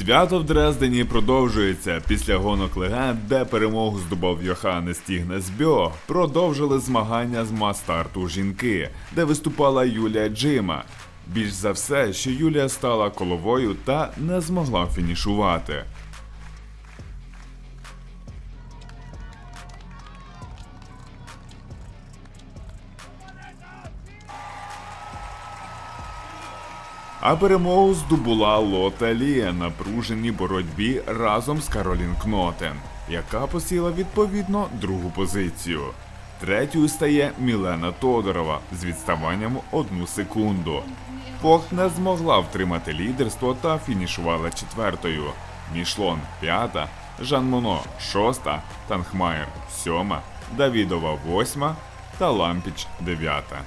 Свято в Дрездені продовжується після гонок легенд, де перемогу здобув Йоханнес Стігнес Бьо. Продовжили змагання з мастарту жінки, де виступала Юлія Джима. Більш за все, що Юлія стала коловою та не змогла фінішувати. А перемогу здобула Лота Лія на пруженій боротьбі разом з Каролін Кнотен, яка посіла відповідно другу позицію. Третьою стає Мілена Тодорова з відставанням одну секунду. Фохт не змогла втримати лідерство та фінішувала четвертою. Мішлон п'ята, Жан Моно шоста, Танхмаєр сьома, Давідова восьма та Лампіч дев'ята.